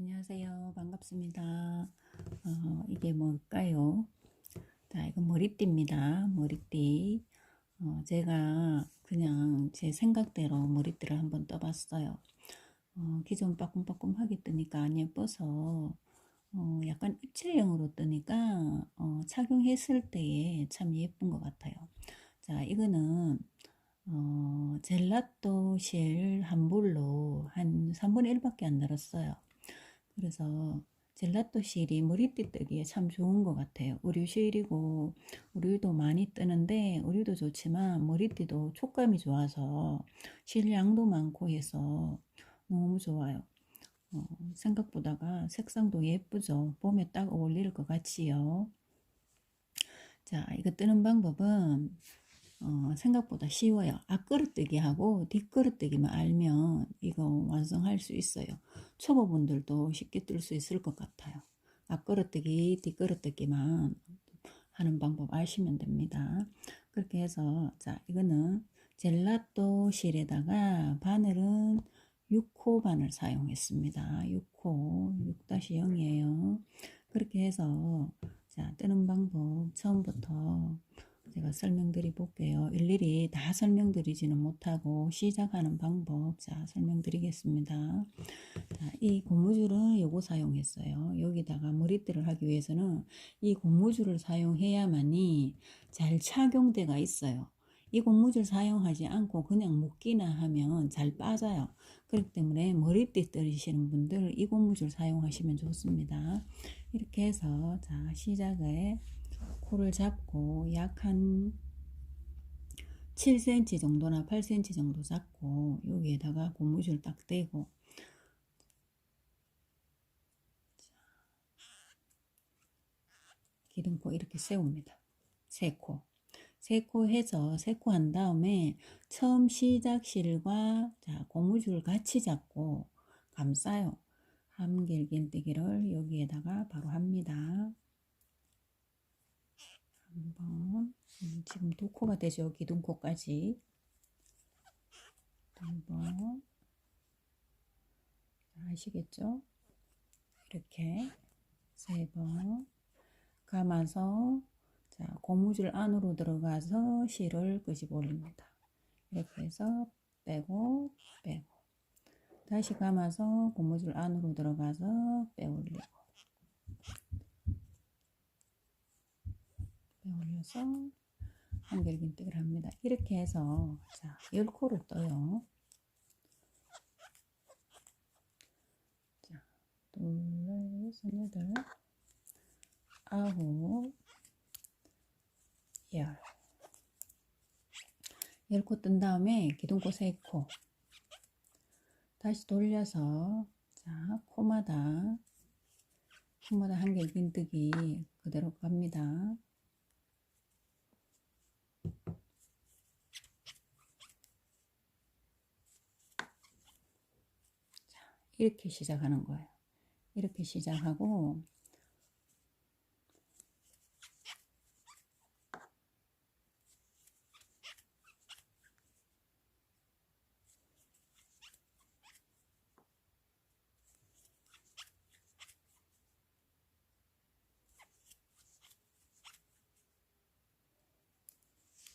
안녕하세요. 반갑습니다. 어, 이게 뭘까요? 자, 이건 머리띠입니다. 머리띠. 어, 제가 그냥 제 생각대로 머리띠를 한번 떠봤어요. 어, 기존 빠꿈빠꿈하게 뜨니까 안 예뻐서 어, 약간 입체형으로 뜨니까 어, 착용했을 때에 참 예쁜 것 같아요. 자, 이거는 어, 젤라또 실 한 볼로 한 3분의 1밖에 안 들었어요. 그래서 젤라또 실이 머리띠 뜨기에 참 좋은 것 같아요. 우유실이고 우유도 많이 뜨는데 우유도 좋지만 머리띠도 촉감이 좋아서 실 양도 많고 해서 너무 좋아요. 어, 생각보다가 색상도 예쁘죠. 봄에 딱 어울릴 것 같지요. 자, 이거 뜨는 방법은 어, 생각보다 쉬워요. 앞그릇뜨기 하고 뒷그릇뜨기만 알면 이거 완성할 수 있어요. 초보분들도 쉽게 뜰 수 있을 것 같아요. 앞그릇뜨기, 뒷그릇뜨기만 하는 방법 아시면 됩니다. 그렇게 해서 자 이거는 젤라또 실에다가 바늘은 6호 바늘 사용했습니다. 6호 6-0이에요. 그렇게 해서 자 뜨는 방법 처음부터 제가 설명드리 볼게요. 일일이 다 설명드리지는 못하고 시작하는 방법 자 설명드리겠습니다. 자, 이 고무줄은 요거 사용했어요. 여기다가 머리띠를 하기 위해서는 이 고무줄을 사용해야만이 잘 착용대가 있어요. 이 고무줄 사용하지 않고 그냥 묶기나 하면 잘 빠져요. 그렇기 때문에 머리띠 떨리시는 분들 이 고무줄 사용하시면 좋습니다. 이렇게 해서 자 시작에 코를 잡고 약 한 7cm 정도나 8cm 정도 잡고 여기에다가 고무줄 딱 대고 기둥코 이렇게 세웁니다. 세 코. 세코 해서 세코 한 다음에 처음 시작 실과 자, 고무줄 같이 잡고 감싸요. 함길긴뜨기를 여기에다가 바로 합니다. 한번 음, 지금 두 코가 되죠. 기둥코까지 한번 아시겠죠? 이렇게 세 번 감아서 자 고무줄 안으로 들어가서 실을 끄집어 올립니다. 이렇게 해서 빼고 빼고 다시 감아서 고무줄 안으로 들어가서 빼 올리고 올려서 한결긴뜨기를 합니다. 이렇게 해서 자 10코를 떠요. 자, 둘, 셋, 여덟, 아홉, 열. 열코뜬 다음에 기둥코 세 코. 다시 돌려서 자 코마다 코마다 한길긴뜨기 그대로 갑니다. 이렇게 시작하는 거예요. 이렇게 시작하고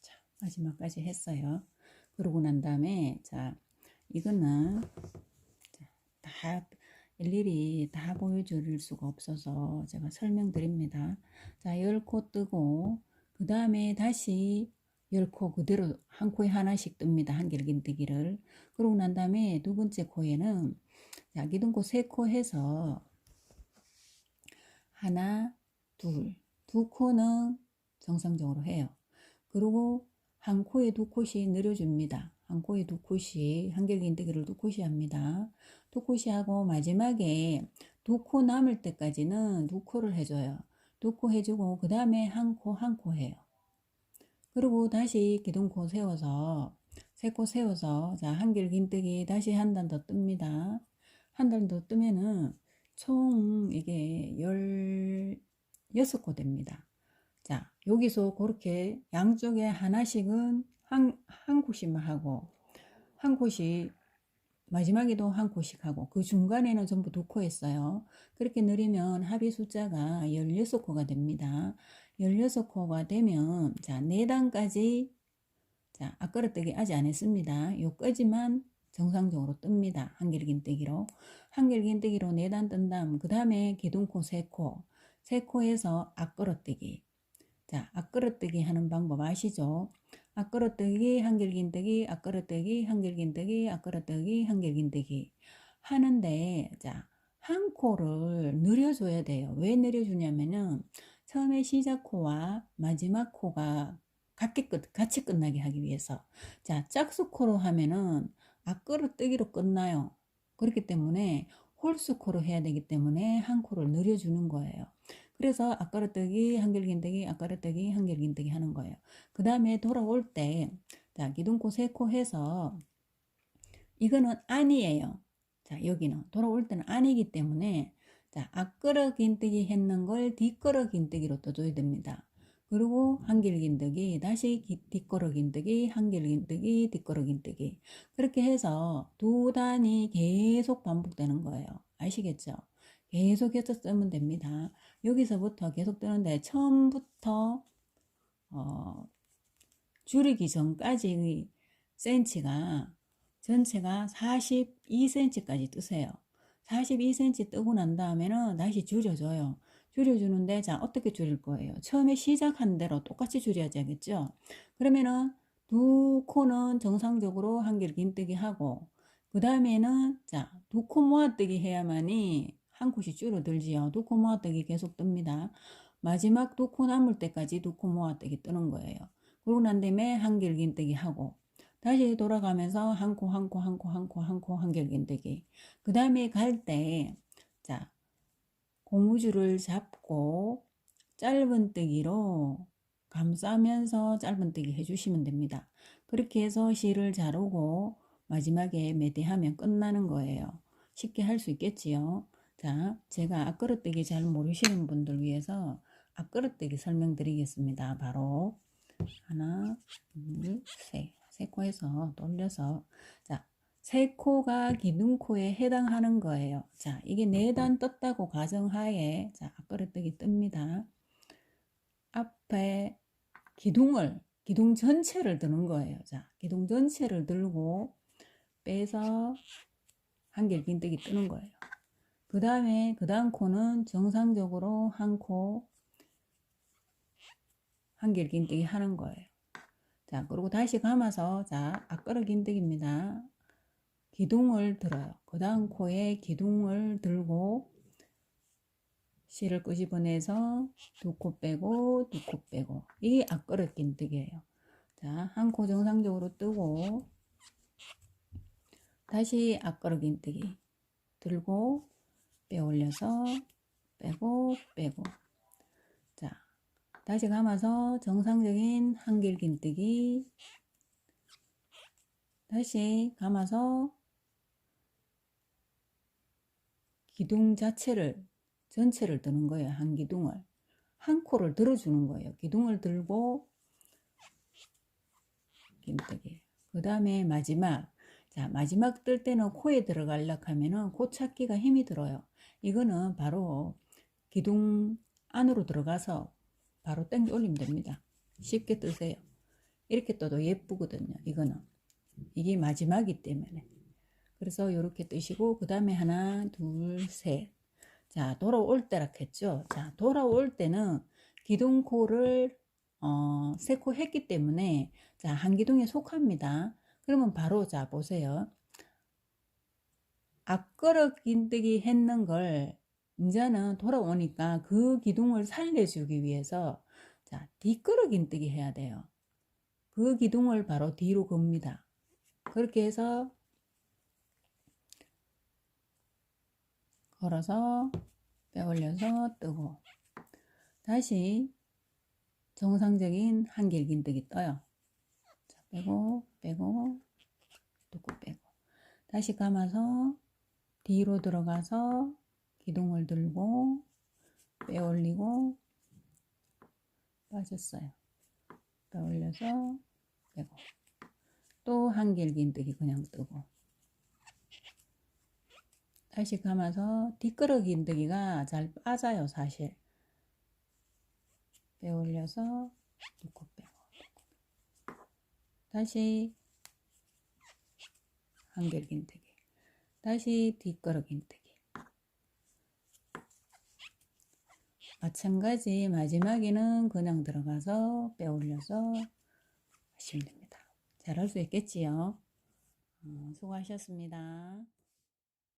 자, 마지막까지 했어요. 그러고 난 다음에 자 이거는 다 일일이 다 보여줄 수가 없어서 제가 설명드립니다. 자, 10코 뜨고 그 다음에 다시 10코 그대로 한 코에 하나씩 뜹니다. 한길긴뜨기를. 그러고 난 다음에 두 번째 코에는 자, 기둥코 3코 해서 하나, 둘, 두 코는 정상적으로 해요. 그리고 한 코에 두 코씩 늘어줍니다. 한 코에 두 코씩 한길긴뜨기를 두 코씩 합니다. 두 코씩 하고 마지막에 두코 남을 때까지는 두 코를 해줘요. 두 코 해주고 그 다음에 한 코 한 코 해요. 그리고 다시 기둥코 세워서 세 코 세워서 자 한길 긴뜨기 다시 한 단 더 뜹니다. 한 단 더 뜨면은 총 이게 열 여섯 코 됩니다. 자 여기서 그렇게 양쪽에 하나씩은 한, 한 곳씩만 하고 한 곳이 마지막에도 한 코씩 하고 그 중간에는 전부 두 코 했어요. 그렇게 늘리면 합의 숫자가 16코가 됩니다. 16코가 되면 자 4단까지 자 앞그릇뜨기 아직 안 했습니다. 요까지만 정상적으로 뜹니다. 한길긴뜨기로 한길긴뜨기로 4단 뜬 다음 그 다음에 기둥코 3코 3코에서 앞그릇뜨기 자 앞그릇뜨기 하는 방법 아시죠? 앞그릇뜨기 한길긴뜨기 앞그릇뜨기 한길긴뜨기 앞그릇뜨기 한길긴뜨기 하는데 자 한 코를 늘려줘야 돼요. 왜 늘려주냐면은 처음에 시작 코와 마지막 코가 같이, 끝, 같이 끝나게 하기 위해서 자 짝수 코로 하면은 앞그릇뜨기로 끝나요. 그렇기 때문에 홀수 코로 해야 되기 때문에 한 코를 늘려주는 거예요. 그래서 앞가르뜨기, 한결긴뜨기, 앞가르뜨기, 한결긴뜨기 하는 거예요. 그 다음에 돌아올 때, 자, 기둥코, 세코 해서, 이거는 아니에요. 자, 여기는. 돌아올 때는 아니기 때문에, 자, 앞그릇긴뜨기 했는 걸 뒷그릇긴뜨기로 떠줘야 됩니다. 그리고 한길긴뜨기, 다시 뒷그릇긴뜨기, 한길긴뜨기, 뒷그릇긴뜨기. 그렇게 해서 두 단이 계속 반복되는 거예요. 아시겠죠? 계속해서 쓰면 됩니다. 여기서부터 계속 뜨는데 처음부터 어, 줄이기 전까지 센치가 전체가 42cm까지 뜨세요. 42cm 뜨고 난 다음에는 다시 줄여줘요. 줄여주는데 자 어떻게 줄일 거예요? 처음에 시작한 대로 똑같이 줄여야지 하겠죠? 그러면은 두 코는 정상적으로 한길 긴뜨기 하고 그 다음에는 자두 코 모아뜨기 해야만이 한 콧이 줄어들지요. 두 코 모아뜨기 계속 뜹니다. 마지막 두 코 남을 때까지 두 코 모아뜨기 뜨는 거예요. 그러고 난 다음에 한결긴뜨기 하고 다시 돌아가면서 한 코 한 코 한 코 한 코 한 코 한결긴뜨기 그 다음에 갈 때 자 고무줄을 잡고 짧은 뜨기로 감싸면서 짧은 뜨기 해주시면 됩니다. 그렇게 해서 실을 자르고 마지막에 매대하면 끝나는 거예요. 쉽게 할 수 있겠지요. 자, 제가 앞그릇뜨기 잘 모르시는 분들 위해서 앞그릇뜨기 설명드리겠습니다. 바로 하나, 둘, 셋. 세 코에서 돌려서 자, 세 코가 기둥코에 해당하는 거예요. 자, 이게 네 단 떴다고 가정하에 자, 앞그릇뜨기 뜹니다. 앞에 기둥을 기둥 전체를 드는 거예요. 자, 기둥 전체를 들고 빼서 한길 긴뜨기 뜨는 거예요. 그 다음에 그 다음 코는 정상적으로 한 코, 한길 긴뜨기 하는 거예요. 자, 그리고 다시 감아서, 자, 앞걸어 긴뜨기입니다. 기둥을 들어요. 그 다음 코에 기둥을 들고, 실을 끄집어내서 두 코 빼고, 두 코 빼고. 이게 앞걸어 긴뜨기예요. 자, 한 코 정상적으로 뜨고, 다시 앞걸어 긴뜨기. 들고, 빼 올려서 빼고 빼고. 자 다시 감아서 정상적인 한길 긴뜨기. 다시 감아서 기둥 자체를 전체를 드는 거예요 한 기둥을. 한 코를 들어주는 거예요. 기둥을 들고 긴뜨기. 그 다음에 마지막. 자 마지막 뜰 때는 코에 들어가려고 하면은 코 찾기가 힘이 들어요 이거는 바로 기둥 안으로 들어가서 바로 당겨 올리면 됩니다. 쉽게 뜨세요. 이렇게 떠도 예쁘거든요. 이거는. 이게 마지막이기 때문에. 그래서 이렇게 뜨시고 그 다음에 하나 둘 셋. 자 돌아올 때라 했죠. 자 돌아올 때는 기둥코를 어, 세코 했기 때문에 자 한 기둥에 속합니다. 그러면 바로 자 보세요. 앞그릇 긴뜨기 했는 걸 이제는 돌아오니까 그 기둥을 살려주기 위해서 자 뒷그릇 긴뜨기 해야 돼요. 그 기둥을 바로 뒤로 겁니다. 그렇게 해서 걸어서 빼 올려서 뜨고 다시 정상적인 한길 긴뜨기 떠요. 자, 빼고 빼고 뚜고 빼고 다시 감아서 뒤로 들어가서 기둥을 들고 빼 올리고 빠졌어요. 빼 올려서 빼고. 또 한길긴뜨기 그냥 뜨고. 다시 감아서 뒷그릇 긴뜨기가 잘 빠져요 사실. 빼올려서 놓고 빼고. 다시 한결 긴뜨기 다시 뒷그릇 긴뜨기 마찬가지 마지막에는 그냥 들어가서 빼 올려서 하시면 됩니다. 잘할 수 있겠지요? 어, 수고하셨습니다.